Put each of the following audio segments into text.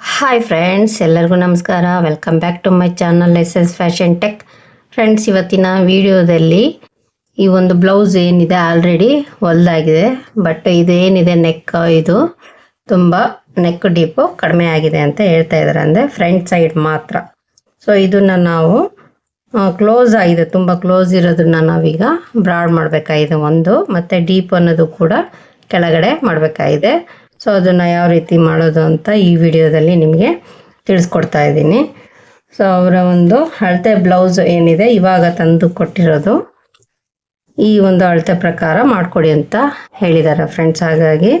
Hi friends ಎಲ್ಲರಿಗೂ ನಮಸ್ಕಾರ. Welcome back to my channel S S fashion tech friends ಇವತ್ತಿನ ವಿಡಿಯೋದಲ್ಲಿ ಈ ಒಂದು ಬ್ಲೌಸ್ ಏನಿದೆ ಆಲ್ರೆಡಿ ಹೊಲ್ದಾಗಿದೆ ಬಟ್ ಇದೇನಿದೆ ನೆಕ್ ಇದು ತುಂಬ ನೆಕ್ ಡೀಪು ಕಡಿಮೆ ಆಗಿದೆ ಅಂತ ಹೇಳ್ತಾ ಇದ್ದಾರೆ. ಅಂದರೆ ಫ್ರಂಟ್ ಸೈಡ್ ಮಾತ್ರ. ಸೊ ಇದನ್ನು ನಾವು ಕ್ಲೋಸ್ ಆಗಿದೆ ತುಂಬ ಕ್ಲೋಸ್ ಇರೋದನ್ನ ನಾವೀಗ ಬ್ರಾಡ್ ಮಾಡಬೇಕಾಗಿದೆ ಒಂದು, ಮತ್ತು ಡೀಪ್ ಅನ್ನೋದು ಕೂಡ ಕೆಳಗಡೆ ಮಾಡಬೇಕಾಗಿದೆ. ಸೊ ಅದನ್ನು ಯಾವ ರೀತಿ ಮಾಡೋದು ಅಂತ ಈ ವಿಡಿಯೋದಲ್ಲಿ ನಿಮಗೆ ತಿಳಿಸ್ಕೊಡ್ತಾ ಇದ್ದೀನಿ. ಸೊ ಅವರ ಒಂದು ಅಳತೆ ಬ್ಲೌಸ್ ಏನಿದೆ, ಇವಾಗ ತಂದು ಕೊಟ್ಟಿರೋದು. ಈ ಒಂದು ಅಳತೆ ಪ್ರಕಾರ ಮಾಡಿಕೊಡಿ ಅಂತ ಹೇಳಿದ್ದಾರೆ ಫ್ರೆಂಡ್ಸ್ ಹಾಗಾಗಿ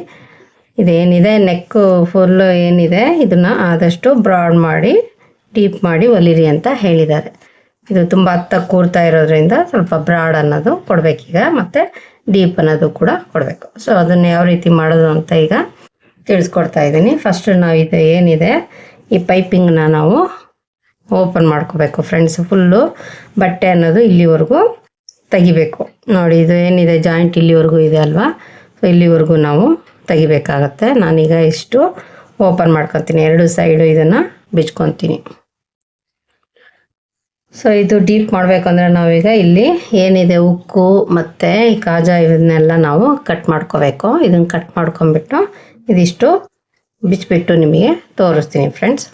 ಇದೇನಿದೆ ನೆಕ್ಕು ಫುಲ್ಲು ಏನಿದೆ, ಇದನ್ನು ಆದಷ್ಟು ಬ್ರಾಡ್ ಮಾಡಿ ಡೀಪ್ ಮಾಡಿ ಒಲಿರಿ ಅಂತ ಹೇಳಿದ್ದಾರೆ ಇದು ತುಂಬ ಹತ್ತ ಕೂರ್ತಾ ಇರೋದ್ರಿಂದ ಸ್ವಲ್ಪ ಬ್ರಾಡ್ ಅನ್ನೋದು ಕೊಡಬೇಕೀಗ, ಮತ್ತು ಡೀಪ್ ಅನ್ನೋದು ಕೂಡ ಕೊಡಬೇಕು. ಸೊ ಅದನ್ನು ಯಾವ ರೀತಿ ಮಾಡೋದು ಅಂತ ಈಗ ತಿಳಿಸ್ಕೊಡ್ತಾ ಇದ್ದೀನಿ. ಫಸ್ಟ್ ನಾವು ಇದು ಏನಿದೆ, ಈ ಪೈಪಿಂಗ್ನ ನಾವು ಓಪನ್ ಮಾಡ್ಕೋಬೇಕು ಫ್ರೆಂಡ್ಸ್ ಫುಲ್ಲು ಬಟ್ಟೆ ಅನ್ನೋದು ಇಲ್ಲಿವರೆಗೂ ತೆಗಿಬೇಕು. ನೋಡಿ, ಇದು ಏನಿದೆ ಜಾಯಿಂಟ್ ಇಲ್ಲಿವರೆಗೂ ಇದೆ ಅಲ್ವಾ? ಸೊ ಇಲ್ಲಿವರೆಗೂ ನಾವು ತೆಗಿಬೇಕಾಗತ್ತೆ. ನಾನೀಗ ಇಷ್ಟು ಓಪನ್ ಮಾಡ್ಕೊತೀನಿ. ಎರಡು ಸೈಡು ಇದನ್ನು ಬಿಚ್ಕೊತೀನಿ. ಸೊ ಇದು ಡೀಪ್ ಮಾಡಬೇಕಂದ್ರೆ ನಾವೀಗ ಇಲ್ಲಿ ಏನಿದೆ, ಉಕ್ಕು ಮತ್ತು ಈ ಕಾಜಾ ಇದನ್ನೆಲ್ಲ ನಾವು ಕಟ್ ಮಾಡ್ಕೋಬೇಕು. ಇದನ್ನು ಕಟ್ ಮಾಡ್ಕೊಂಬಿಟ್ಟು ಇದಿಷ್ಟು ಬಿಚ್ಚಿಬಿಟ್ಟು ನಿಮಗೆ ತೋರಿಸ್ತೀನಿ ಫ್ರೆಂಡ್ಸ್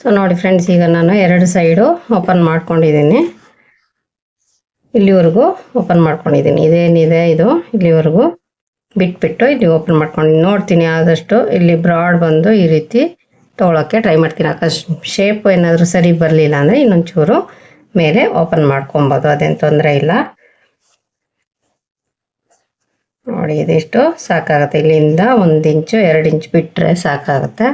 ಸೊ ನೋಡಿ ಫ್ರೆಂಡ್ಸ್ ಈಗ ನಾನು ಎರಡು ಸೈಡು ಓಪನ್ ಮಾಡ್ಕೊಂಡಿದ್ದೀನಿ. ಇಲ್ಲಿವರೆಗೂ ಓಪನ್ ಮಾಡ್ಕೊಂಡಿದ್ದೀನಿ. ಇದೇನಿದೆ ಇದು? ಇಲ್ಲಿವರೆಗೂ ಬಿಟ್ಬಿಟ್ಟು ಇಲ್ಲಿ ಓಪನ್ ಮಾಡ್ಕೊಂಡು ನೋಡ್ತೀನಿ, ಆದಷ್ಟು ಇಲ್ಲಿ ಬ್ರಾಡ್ ಬಂದು ಈ ರೀತಿ ತೊಗೊಳಕ್ಕೆ ಟ್ರೈ ಮಾಡ್ತೀನಿ. ಅಕಸ್ಮಾತ್ ಶೇಪ್ ಏನಾದರೂ ಸರಿ ಬರಲಿಲ್ಲ ಅಂದರೆ ಇನ್ನೊಂಚೂರು ಮೇಲೆ ಓಪನ್ ಮಾಡ್ಕೊಬೋದು. ಅದೇನು ತೊಂದರೆ ಇಲ್ಲ. ನೋಡಿ, ಇದಿಷ್ಟು ಸಾಕಾಗುತ್ತೆ. ಇಲ್ಲಿಂದ ಒಂದು ಇಂಚು, ಎರಡು ಇಂಚು ಬಿಟ್ಟರೆ ಸಾಕಾಗುತ್ತೆ.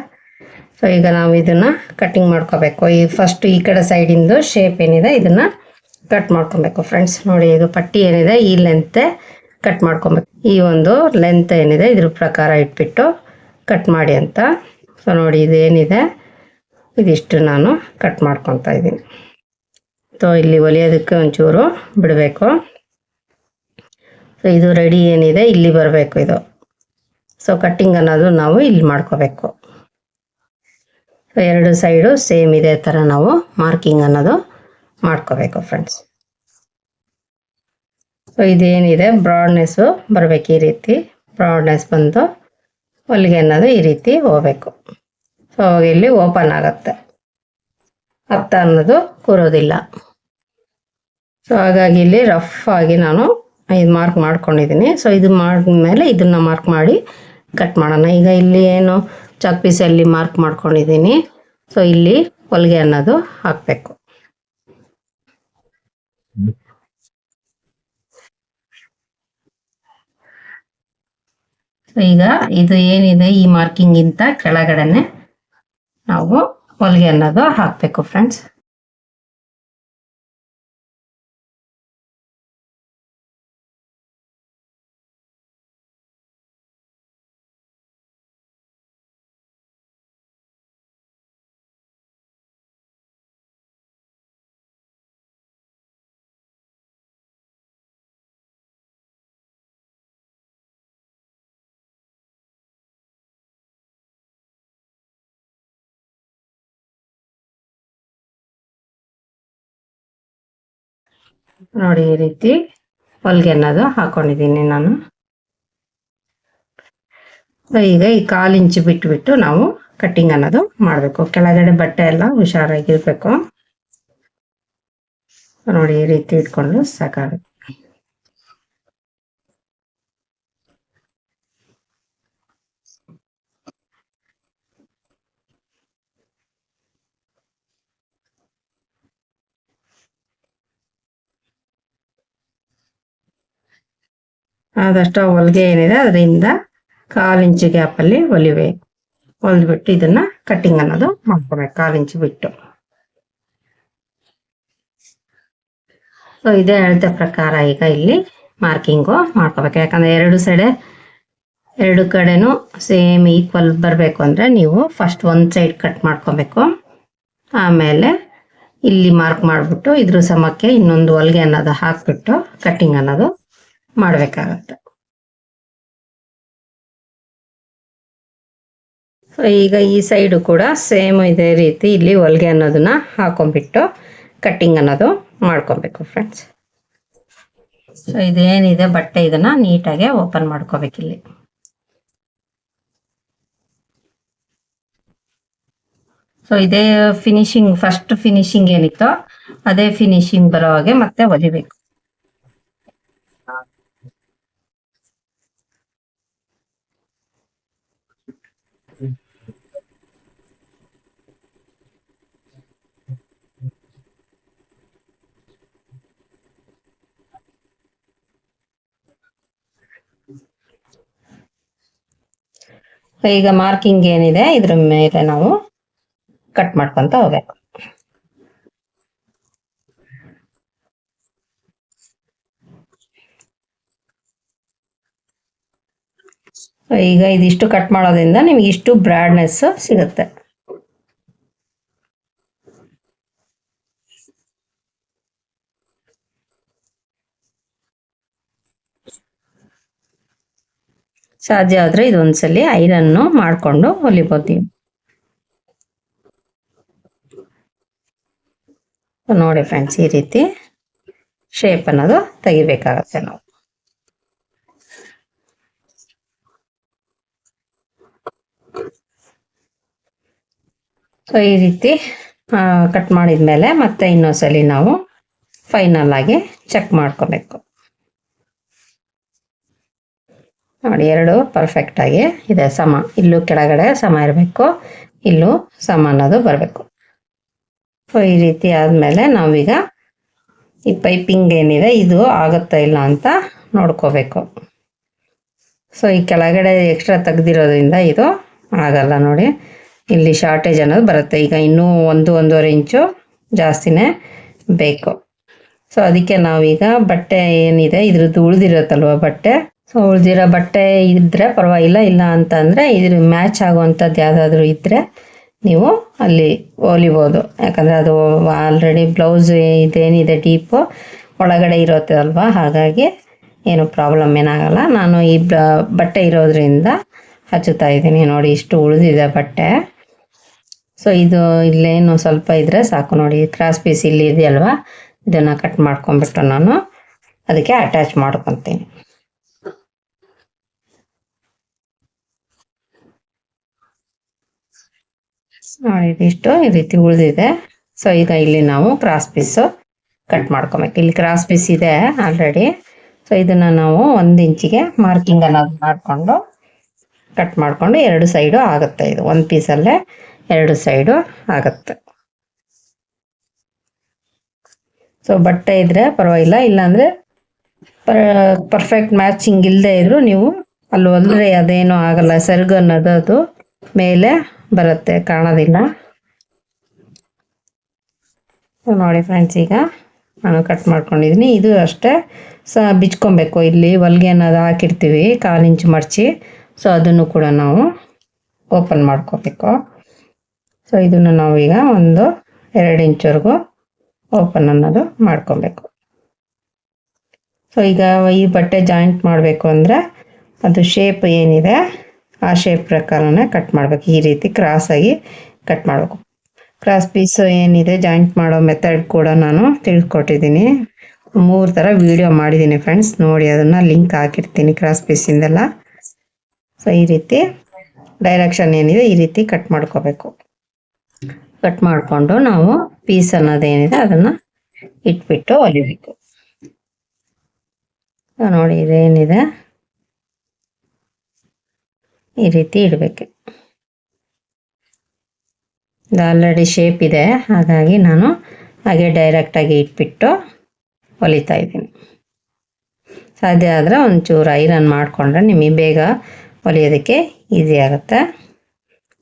ಸೊ ಈಗ ನಾವು ಇದನ್ನು ಕಟ್ಟಿಂಗ್ ಮಾಡ್ಕೋಬೇಕು. ಈ ಫಸ್ಟ್ ಈ ಕಡೆ ಸೈಡಿಂದು ಶೇಪ್ ಏನಿದೆ, ಇದನ್ನು ಕಟ್ ಮಾಡ್ಕೊಬೇಕು. ಫ್ರೆಂಡ್ಸ್ ನೋಡಿ, ಇದು ಪಟ್ಟಿ ಏನಿದೆ, ಈ ಲೆಂತೆ ಕಟ್ ಮಾಡ್ಕೊಬೇಕು. ಈ ಒಂದು ಲೆಂತ್ ಏನಿದೆ, ಇದ್ರ ಪ್ರಕಾರ ಇಟ್ಬಿಟ್ಟು ಕಟ್ ಮಾಡಿ ಅಂತ. ಸೊ ನೋಡಿ, ಇದೇನಿದೆ, ಇದಿಷ್ಟು ನಾನು ಕಟ್ ಮಾಡ್ಕೊತಾ ಇದ್ದೀನಿ. ಸೊ ಇಲ್ಲಿ ಒಲಿಯೋದಕ್ಕೆ ಒಂಚೂರು ಬಿಡಬೇಕು. ಸೊ ಇದು ರೆಡಿ ಏನಿದೆ, ಇಲ್ಲಿ ಬರಬೇಕು ಇದು. ಸೊ ಕಟ್ಟಿಂಗ್ ಅನ್ನೋದು ನಾವು ಇಲ್ಲಿ ಮಾಡ್ಕೋಬೇಕು. ಸೊ ಎರಡು ಸೈಡು ಸೇಮ್ ಇದೆ ಥರ ನಾವು ಮಾರ್ಕಿಂಗ್ ಅನ್ನೋದು ಮಾಡ್ಕೋಬೇಕು ಫ್ರೆಂಡ್ಸ್ ಸೊ ಇದೇನಿದೆ ಬ್ರಾಡ್ನೆಸ್ಸು ಬರಬೇಕು ಈ ರೀತಿ. ಬ್ರಾಡ್ನೆಸ್ ಬಂದು ಹೊಲಿಗೆ ಅನ್ನೋದು ಈ ರೀತಿ ಹೋಗ್ಬೇಕು. ಸೊ ಇಲ್ಲಿ ಓಪನ್ ಆಗುತ್ತೆ. ಹತ್ತ ಅನ್ನೋದು ಕೂರೋದಿಲ್ಲ. ಸೊ ಹಾಗಾಗಿ ಇಲ್ಲಿ ರಫ್ ಆಗಿ ನಾನು ಇದು ಮಾರ್ಕ್ ಮಾಡ್ಕೊಂಡಿದ್ದೀನಿ ಸೊ ಇದು ಮಾಡಿದ್ಮೇಲೆ ಇದನ್ನು ಮಾರ್ಕ್ ಮಾಡಿ ಕಟ್ ಮಾಡೋಣ. ಈಗ ಇಲ್ಲಿ ಏನು ಚಾಕ್ ಪೀಸಲ್ಲಿ ಮಾರ್ಕ್ ಮಾಡ್ಕೊಂಡಿದ್ದೀನಿ ಸೊ ಇಲ್ಲಿ ಹೊಲಿಗೆ ಅನ್ನೋದು ಹಾಕಬೇಕು. ಸೊ ಈಗ ಇದು ಏನಿದೆ? ಈ ಮಾರ್ಕಿಂಗಿಂತ ಕೆಳಗಡೆನೆ ನಾವು ಹೊಲಿಗೆ ಅನ್ನೋದು ಹಾಕಬೇಕು ಫ್ರೆಂಡ್ಸ್ ನೋಡಿ ಈ ರೀತಿ ಹೊಲಿಗೆ ಅನ್ನೋದು ಹಾಕೊಂಡಿದ್ದೀನಿ ನಾನು. ಈಗ ಈ ಕಾಲು ಇಂಚು ಬಿಟ್ಬಿಟ್ಟು ನಾವು ಕಟ್ಟಿಂಗ್ ಅನ್ನೋದು ಮಾಡಬೇಕು. ಕೆಳಗಡೆ ಬಟ್ಟೆ ಎಲ್ಲ ಹುಷಾರಾಗಿರ್ಬೇಕು. ನೋಡಿ ಈ ರೀತಿ ಇಟ್ಕೊಂಡು ಸಾಕಾಗುತ್ತೆ. ಆದಷ್ಟು ಹೊಲಿಗೆ ಏನಿದೆ, ಅದರಿಂದ ಕಾಲು ಇಂಚು ಗ್ಯಾಪಲ್ಲಿ ಹೊಲಿಬೇಕು ಹೊಲಿದ್ಬಿಟ್ಟು ಇದನ್ನ ಕಟ್ಟಿಂಗ್ ಅನ್ನೋದು ಮಾಡ್ಕೋಬೇಕು ಕಾಲು ಇಂಚು ಬಿಟ್ಟು. ಸೊ ಇದೇ ಅಳತೆ ಪ್ರಕಾರ ಈಗ ಇಲ್ಲಿ ಮಾರ್ಕಿಂಗು ಮಾಡ್ಕೋಬೇಕು ಯಾಕಂದ್ರೆ ಎರಡು ಸೈಡೆ, ಎರಡು ಕಡೆನೂ ಸೇಮ್ ಈಕ್ವಲ್ ಬರಬೇಕು ಅಂದರೆ ನೀವು ಫಸ್ಟ್ ಒಂದು ಸೈಡ್ ಕಟ್ ಮಾಡ್ಕೋಬೇಕು ಆಮೇಲೆ ಇಲ್ಲಿ ಮಾರ್ಕ್ ಮಾಡಿಬಿಟ್ಟು ಇದ್ರ ಸಮಕ್ಕೆ ಇನ್ನೊಂದು ಹೊಲಿಗೆ ಅನ್ನೋದು ಹಾಕ್ಬಿಟ್ಟು ಕಟ್ಟಿಂಗ್ ಅನ್ನೋದು ಮಾಡಬೇಕಾಗತ್ತೆ. ಸೊ ಈಗ ಈ ಸೈಡು ಕೂಡ ಸೇಮ್ ಇದೇ ರೀತಿ ಇಲ್ಲಿ ಹೊಲಿಗೆ ಅನ್ನೋದನ್ನ ಹಾಕೊಂಡ್ಬಿಟ್ಟು ಕಟ್ಟಿಂಗ್ ಅನ್ನೋದು ಮಾಡ್ಕೊಬೇಕು ಫ್ರೆಂಡ್ಸ್ ಸೊ ಇದೇನಿದೆ ಬಟ್ಟೆ ಇದನ್ನ ನೀಟಾಗಿ ಓಪನ್ ಮಾಡ್ಕೋಬೇಕಿಲ್ಲಿ ಸೊ ಇದೇ ಫಿನಿಶಿಂಗ್ ಫಸ್ಟ್ ಫಿನಿಶಿಂಗ್ ಏನಿತ್ತೋ ಅದೇ ಫಿನಿಶಿಂಗ್ ಬರೋ ಹಾಗೆ ಮತ್ತೆ ಹೊಲಿಬೇಕು ಈಗ ಮಾರ್ಕಿಂಗ್ ಏನಿದೆ, ಇದ್ರ ಮೇಲೆ ನಾವು ಕಟ್ ಮಾಡ್ಕೊಂತ ಹೋಗ್ಬೇಕು. ಈಗ ಇದಿಷ್ಟು ಕಟ್ ಮಾಡೋದ್ರಿಂದ ನಿಮ್ಗೆ ಇಷ್ಟು ಬ್ರಾಡ್ನೆಸ್ ಸಿಗುತ್ತೆ. ಸಾಧ್ಯ ಆದ್ರೆ ಇದೊಂದ್ಸಲಿ ಐರನ್ ಮಾಡ್ಕೊಂಡು ಹೊಲಿಬೋದು ನೋಡಿ ಫ್ರೆಂಡ್ಸ್ ಈ ರೀತಿ ಶೇಪ್ ಅನ್ನೋದು ತೆಗಿಬೇಕಾಗತ್ತೆ ನಾವು. ಸೊ ಈ ರೀತಿ ಕಟ್ ಮಾಡಿದ್ಮೇಲೆ ಮತ್ತೆ ಇನ್ನೊಂದ್ಸಲಿ ನಾವು ಫೈನಲ್ ಆಗಿ ಚೆಕ್ ಮಾಡ್ಕೋಬೇಕು. ನೋಡಿ, ಎರಡು ಪರ್ಫೆಕ್ಟ್ ಆಗಿ ಇದೆ. ಸಮ, ಇಲ್ಲೂ ಕೆಳಗಡೆ ಸಮ ಇರಬೇಕು, ಇಲ್ಲೂ ಸಮ ಅನ್ನೋದು ಬರಬೇಕು. ಸೊ ಈ ರೀತಿ ಆದಮೇಲೆ ನಾವೀಗ ಈ ಪೈಪಿಂಗ್ ಏನಿದೆ, ಇದು ಆಗುತ್ತಾ ಇಲ್ಲ ಅಂತ ನೋಡ್ಕೋಬೇಕು. ಸೊ ಈ ಕೆಳಗಡೆ ಎಕ್ಸ್ಟ್ರಾ ತೆಗ್ದಿರೋದ್ರಿಂದ ಇದು ಆಗಲ್ಲ ನೋಡಿ. ಇಲ್ಲಿ ಶಾರ್ಟೇಜ್ ಅನ್ನೋದು ಬರುತ್ತೆ. ಈಗ ಇನ್ನೂ ಒಂದು, ಒಂದೂವರೆ ಇಂಚು ಜಾಸ್ತಿನೇ ಬೇಕು. ಸೊ ಅದಕ್ಕೆ ನಾವೀಗ ಬಟ್ಟೆ ಏನಿದೆ, ಇದ್ರದ್ದು ಉಳಿದಿರುತ್ತಲ್ವ ಬಟ್ಟೆ? ಸೊ ಉಳಿದಿರೋ ಬಟ್ಟೆ ಇದ್ದರೆ ಪರವಾಗಿಲ್ಲ. ಇಲ್ಲ ಅಂತಂದರೆ ಇದ್ರ ಮ್ಯಾಚ್ ಆಗುವಂಥದ್ದು ಯಾವುದಾದ್ರೂ ಇದ್ದರೆ ನೀವು ಅಲ್ಲಿ ಹೊಲಿಬೋದು. ಯಾಕಂದರೆ ಅದು ಆಲ್ರೆಡಿ ಬ್ಲೌಸ್ ಇದೇನಿದೆ ಡೀಪು ಒಳಗಡೆ ಇರುತ್ತೆ ಅಲ್ವಾ? ಹಾಗಾಗಿ ಏನು ಪ್ರಾಬ್ಲಮ್ ಏನಾಗಲ್ಲ. ನಾನು ಈ ಬಟ್ಟೆ ಇರೋದ್ರಿಂದ ಹಚ್ಚುತ್ತಾ ಇದ್ದೀನಿ. ನೋಡಿ, ಇಷ್ಟು ಉಳಿದಿದೆ ಬಟ್ಟೆ. ಸೊ ಇದು ಇಲ್ಲೇನು ಸ್ವಲ್ಪ ಇದ್ರೆ ಸಾಕು. ನೋಡಿ ಕ್ರಾಸ್ ಪೀಸ್ ಇಲ್ಲಿ ಇದೆಯಲ್ವಾ? ಇದನ್ನು ಕಟ್ ಮಾಡ್ಕೊಂಡ್ಬಿಟ್ಟು ನಾನು ಅದಕ್ಕೆ ಅಟ್ಯಾಚ್ ಮಾಡ್ಕೊತೀನಿ. ನೋಡಿ ಇದಿಷ್ಟು ಈ ರೀತಿ ಉಳಿದಿದೆ. ಸೊ ಈಗ ಇಲ್ಲಿ ನಾವು ಕ್ರಾಸ್ ಪೀಸು ಕಟ್ ಮಾಡ್ಕೊಬೇಕು. ಇಲ್ಲಿ ಕ್ರಾಸ್ ಪೀಸ್ ಇದೆ ಆಲ್ರೆಡಿ ಸೊ ಇದನ್ನ ನಾವು ಒಂದು ಇಂಚಿಗೆ ಮಾರ್ಕಿಂಗ್ ಅನ್ನೋದು ಮಾಡಿಕೊಂಡು ಕಟ್ ಮಾಡಿಕೊಂಡು ಎರಡು ಸೈಡು ಆಗುತ್ತೆ ಇದು. ಒಂದು ಪೀಸಲ್ಲೇ ಎರಡು ಸೈಡು ಆಗುತ್ತೆ. ಸೊ ಬಟ್ಟೆ ಇದ್ರೆ ಪರವಾಗಿಲ್ಲ. ಇಲ್ಲಾಂದ್ರೆ ಪರ್ ಪರ್ಫೆಕ್ಟ್ ಮ್ಯಾಚಿಂಗ್ ಇಲ್ಲದೆ ಇದ್ರು ನೀವು ಅಲ್ಲಿ ಹೊಲಿದ್ರೆ ಅದೇನೂ ಆಗಲ್ಲ. ಸೆರಗು ಅನ್ನೋದು ಅದು. ಮೇಲೆ ಬರುತ್ತೆ, ಕಾಣೋದಿಲ್ಲ. ನೋಡಿ ಫ್ರೆಂಡ್ಸ್ ಈಗ ನಾನು ಕಟ್ ಮಾಡ್ಕೊಂಡಿದ್ದೀನಿ ಇದು ಅಷ್ಟೇ. ಸ, ಬಿಚ್ಕೊಬೇಕು. ಇಲ್ಲಿ ಹೊಲಿಗೆ ಅನ್ನೋದು ಹಾಕಿರ್ತೀವಿ ಕಾಲು ಇಂಚು ಮಡಚಿ ಸೊ ಅದನ್ನು ಕೂಡ ನಾವು ಓಪನ್ ಮಾಡ್ಕೋಬೇಕು. ಸೊ ಇದನ್ನು ನಾವೀಗ ಒಂದು ಎರಡು ಇಂಚ್ವರೆಗೂ ಓಪನ್ ಅನ್ನೋದು ಮಾಡ್ಕೊಬೇಕು. ಸೊ ಈಗ ಈ ಬಟ್ಟೆ ಜಾಯಿಂಟ್ ಮಾಡಬೇಕು ಅಂದರೆ ಅದು ಶೇಪ್ ಏನಿದೆ? ಆ ಶೇಪ್ ಪ್ರಕಾರನೇ ಕಟ್ ಮಾಡಬೇಕು. ಈ ರೀತಿ ಕ್ರಾಸ್ ಆಗಿ ಕಟ್ ಮಾಡಬೇಕು. ಕ್ರಾಸ್ ಪೀಸ್ ಏನಿದೆ ಜಾಯಿಂಟ್ ಮಾಡೋ ಮೆಥಡ್ ಕೂಡ ನಾನು ತಿಳ್ಕೊಟ್ಟಿದ್ದೀನಿ. ಮೂರು ಥರ ವಿಡಿಯೋ ಮಾಡಿದ್ದೀನಿ ಫ್ರೆಂಡ್ಸ್ ನೋಡಿ, ಅದನ್ನು ಲಿಂಕ್ ಹಾಕಿರ್ತೀನಿ ಕ್ರಾಸ್ ಪೀಸಿಂದೆಲ್ಲ ಸೊ ಈ ರೀತಿ ಡೈರೆಕ್ಷನ್ ಏನಿದೆ, ಈ ರೀತಿ ಕಟ್ ಮಾಡ್ಕೋಬೇಕು. ಕಟ್ ಮಾಡಿಕೊಂಡು ನಾವು ಪೀಸ್ ಅನ್ನೋದೇನಿದೆ ಅದನ್ನು ಇಟ್ಬಿಟ್ಟು ಹೊಲಿಬೇಕು ನೋಡಿ, ಇದೇನಿದೆ. ಈ ರೀತಿ ಇಡಬೇಕು. ಇದು ಆಲ್ರೆಡಿ ಶೇಪ್ ಇದೆ. ಹಾಗಾಗಿ ನಾನು ಹಾಗೆ ಡೈರೆಕ್ಟಾಗಿ ಇಟ್ಬಿಟ್ಟು ಹೊಲಿತಾ ಇದ್ದೀನಿ. ಸಾಧ್ಯ ಆದರೆ ಒಂಚೂರು ಐರನ್ ಮಾಡಿಕೊಂಡ್ರೆ ನಿಮಗೆ ಬೇಗ ಹೊಲಿಯೋದಕ್ಕೆ ಈಸಿ ಆಗುತ್ತೆ.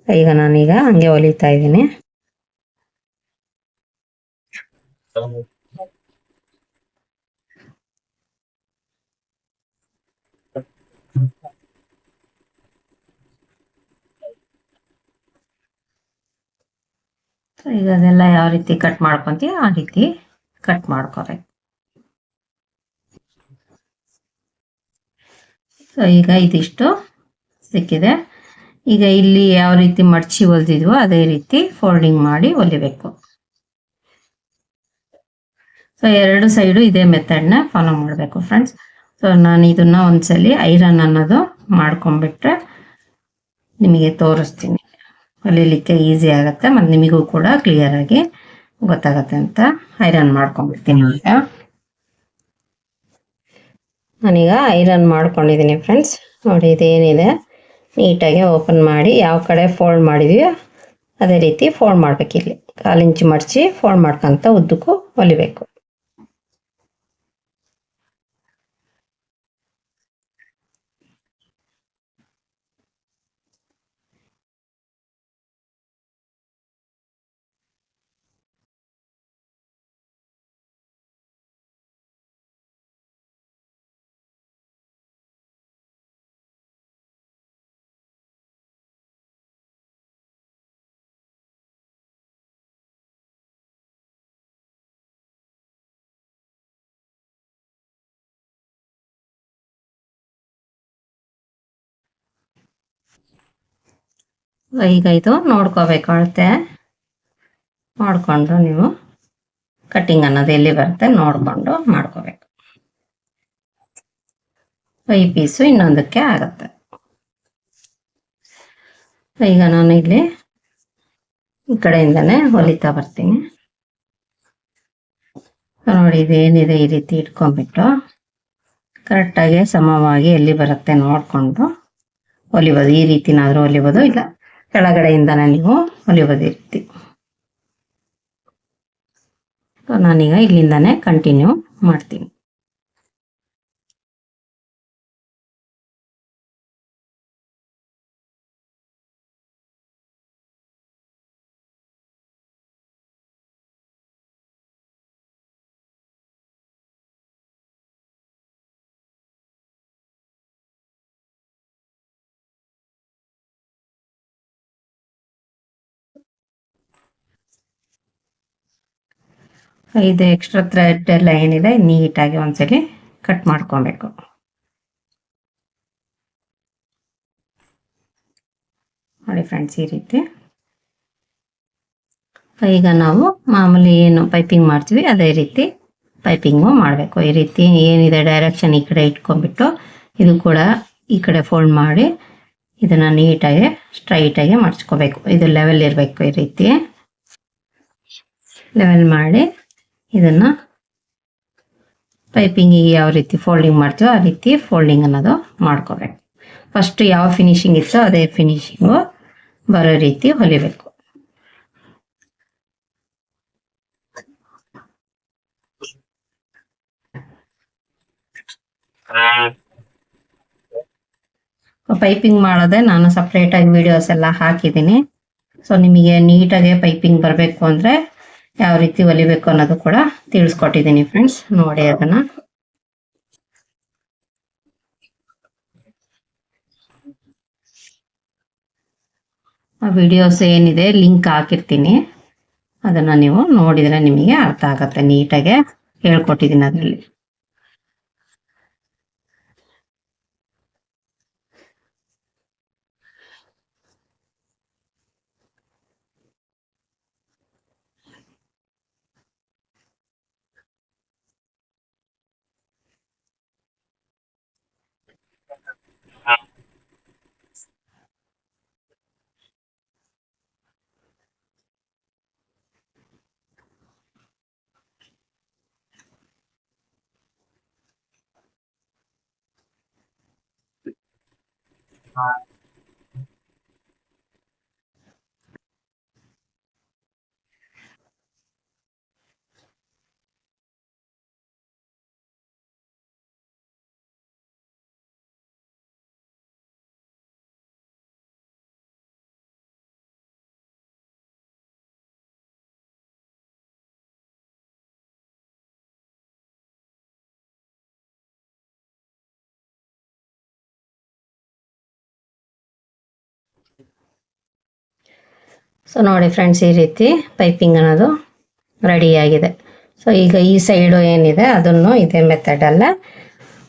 ಈಗ ನಾನೀಗ ಹಂಗೆ ಹೊಲಿತಾ ಇದ್ದೀನಿ. ಸೊ ಈಗ ಅದೆಲ್ಲ ಯಾವ ರೀತಿ ಕಟ್ ಮಾಡ್ಕೊಂತೀವಿ ಆ ರೀತಿ ಕಟ್ ಮಾಡ್ಕೋಬೇಕು ಸೊ ಈಗ ಇದಿಷ್ಟು ಸಿಕ್ಕಿದೆ. ಈಗ ಇಲ್ಲಿ ಯಾವ ರೀತಿ ಮಡಚಿ ಹೊಲ್ದಿದ್ವೋ ಅದೇ ರೀತಿ ಫೋಲ್ಡಿಂಗ್ ಮಾಡಿ ಹೊಲಿಬೇಕು. ಸೊ ಎರಡು ಸೈಡು ಇದೇ ಮೆಥಡ್ನ ಫಾಲೋ ಮಾಡಬೇಕು ಫ್ರೆಂಡ್ಸ್ ಸೊ ನಾನು ಇದನ್ನ ಒಂದ್ಸಲಿ ಐರನ್ ಅನ್ನೋದು ಮಾಡ್ಕೊಂಡ್ಬಿಟ್ರೆ ನಿಮಗೆ ತೋರಿಸ್ತೀನಿ. ಹೊಲಿಲಿಕ್ಕೆ ಈಸಿ ಆಗುತ್ತೆ ಮತ್ತು ನಿಮಗೂ ಕೂಡ ಕ್ಲಿಯರ್ ಆಗಿ ಗೊತ್ತಾಗತ್ತೆ ಅಂತ ಐರನ್ ಮಾಡ್ಕೊಂಡ್ಬಿಡ್ತೀನಿ ಈಗ. ನಾನೀಗ ಐರನ್ ಮಾಡ್ಕೊಂಡಿದ್ದೀನಿ ಫ್ರೆಂಡ್ಸ್ ನೋಡಿ, ಇದೇನಿದೆ? ನೀಟಾಗಿ ಓಪನ್ ಮಾಡಿ ಯಾವ ಕಡೆ ಫೋಲ್ಡ್ ಮಾಡಿದೀವೋ ಅದೇ ರೀತಿ ಫೋಲ್ಡ್ ಮಾಡ್ಬೇಕು ಇಲ್ಲಿ ಕಾಲಿಂಚು ಮಡಚಿ ಫೋಲ್ಡ್ ಮಾಡ್ಕೊಂತ ಉದ್ದಕ್ಕೂ ಹೊಲಿಬೇಕು. ಈಗ ಇದು ನೋಡ್ಕೋಬೇಕು ಅಳತೆ ಮಾಡಿಕೊಂಡು ನೀವು ಕಟ್ಟಿಂಗ್ ಅನ್ನೋದು ಎಲ್ಲಿ ಬರುತ್ತೆ ನೋಡಿಕೊಂಡು ಮಾಡ್ಕೋಬೇಕು. ಈ ಪೀಸು ಇನ್ನೊಂದಕ್ಕೆ ಆಗುತ್ತೆ. ಈಗ ನಾನು ಇಲ್ಲಿ ಈ ಕಡೆಯಿಂದನೇ ಹೊಲಿತಾ ಬರ್ತೀನಿ. ನೋಡಿ, ಇದೇನಿದೆ ಈ ರೀತಿ ಇಟ್ಕೊಂಡ್ಬಿಟ್ಟು ಕರೆಕ್ಟಾಗಿ ಸಮವಾಗಿ ಎಲ್ಲಿ ಬರುತ್ತೆ ನೋಡಿಕೊಂಡು ಹೊಲಿಬೋದು. ಈ ರೀತಿನಾದರೂ ಹೊಲಿಬೋದು, ಇಲ್ಲ ಕೆಳಗಡೆಯಿಂದನೇ ನೀವು ಹೊಲಿಯೋದಿರ್ತಿ ನಾನೀಗ ಇಲ್ಲಿಂದನೇ ಕಂಟಿನ್ಯೂ ಮಾಡ್ತೀನಿ. ಇದು ಎಕ್ಸ್ಟ್ರಾ ಥ್ರೆಡ್ ಎಲ್ಲ ಏನಿದೆ, ನೀಟಾಗಿ ಒಂದ್ಸಲಿ ಕಟ್ ಮಾಡ್ಕೊಬೇಕು. ನೋಡಿ ಫ್ರೆಂಡ್ಸ್ ಈ ರೀತಿ. ಈಗ ನಾವು ಮಾಮೂಲಿ ಏನು ಪೈಪಿಂಗ್ ಮಾಡ್ತೀವಿ, ಅದೇ ರೀತಿ ಪೈಪಿಂಗು ಮಾಡಬೇಕು. ಈ ರೀತಿ ಏನಿದೆ ಡೈರೆಕ್ಷನ್ ಈ ಕಡೆ ಇಟ್ಕೊಂಡ್ಬಿಟ್ಟು, ಇದು ಕೂಡ ಈ ಕಡೆ ಫೋಲ್ಡ್ ಮಾಡಿ ಇದನ್ನ ನೀಟಾಗಿ ಸ್ಟ್ರೈಟಾಗಿ ಮಾಡಿಸ್ಕೋಬೇಕು. ಇದು ಲೆವೆಲ್ ಇರಬೇಕು ಈ ರೀತಿ. ಲೆವೆಲ್ ಮಾಡಿ ಇದನ್ನ ಪೈಪಿಂಗಿಗೆ ಯಾವ ರೀತಿ ಫೋಲ್ಡಿಂಗ್ ಮಾಡ್ತೀವೋ ಆ ರೀತಿ ಫೋಲ್ಡಿಂಗ್ ಅನ್ನೋದು ಮಾಡ್ಕೋಬೇಕು. ಫಸ್ಟ್ ಯಾವ ಫಿನಿಶಿಂಗ್ ಇತ್ತೋ ಅದೇ ಫಿನಿಶಿಂಗು ಬರೋ ರೀತಿ ಹೊಲಿಬೇಕು. ಪೈಪಿಂಗ್ ಮಾಡೋದೇ ನಾನು ಸಪ್ರೇಟಾಗಿ ವಿಡಿಯೋಸ್ ಎಲ್ಲ ಹಾಕಿದ್ದೀನಿ. ಸೊ ನಿಮಗೆ ನೀಟಾಗಿ ಪೈಪಿಂಗ್ ಬರಬೇಕು ಅಂದರೆ ಯಾವ ರೀತಿ ಹೊಲಿಬೇಕು ಅನ್ನೋದು ಕೂಡ ತಿಳಿಸ್ಕೊಟ್ಟಿದ್ದೀನಿ ಫ್ರೆಂಡ್ಸ್ ನೋಡಿ ಅದನ್ನ. ವಿಡಿಯೋಸ್ ಏನಿದೆ ಲಿಂಕ್ ಹಾಕಿರ್ತೀನಿ. ಅದನ್ನ ನೀವು ನೋಡಿದ್ರೆ ನಿಮಗೆ ಅರ್ಥ ಆಗತ್ತೆ ನೀಟಾಗೆ ಹೇಳ್ಕೊಟ್ಟಿದ್ದೀನಿ ಅದರಲ್ಲಿ. time ಸೊ ನೋಡಿ ಫ್ರೆಂಡ್ಸ್ ಈ ರೀತಿ ಪೈಪಿಂಗ್ ಅನ್ನೋದು ರೆಡಿಯಾಗಿದೆ ಸೊ ಈಗ ಈ ಸೈಡು ಏನಿದೆ, ಅದನ್ನು ಇದೇ ಮೆಥಡಲ್ಲೇ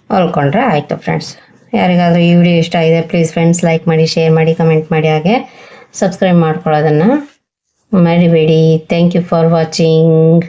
ಹೊಲ್ಕೊಂಡ್ರೆ ಆಯಿತು ಫ್ರೆಂಡ್ಸ್ ಯಾರಿಗಾದರೂ ಈ ವಿಡಿಯೋ ಇಷ್ಟ ಆಗಿದೆ ಪ್ಲೀಸ್ ಫ್ರೆಂಡ್ಸ್ ಲೈಕ್ ಮಾಡಿ ಶೇರ್ ಮಾಡಿ ಕಮೆಂಟ್ ಮಾಡಿ, ಹಾಗೆ ಸಬ್ಸ್ಕ್ರೈಬ್ ಮಾಡ್ಕೊಳ್ಳೋದನ್ನು ಮರಿಬೇಡಿ. Thank you for watching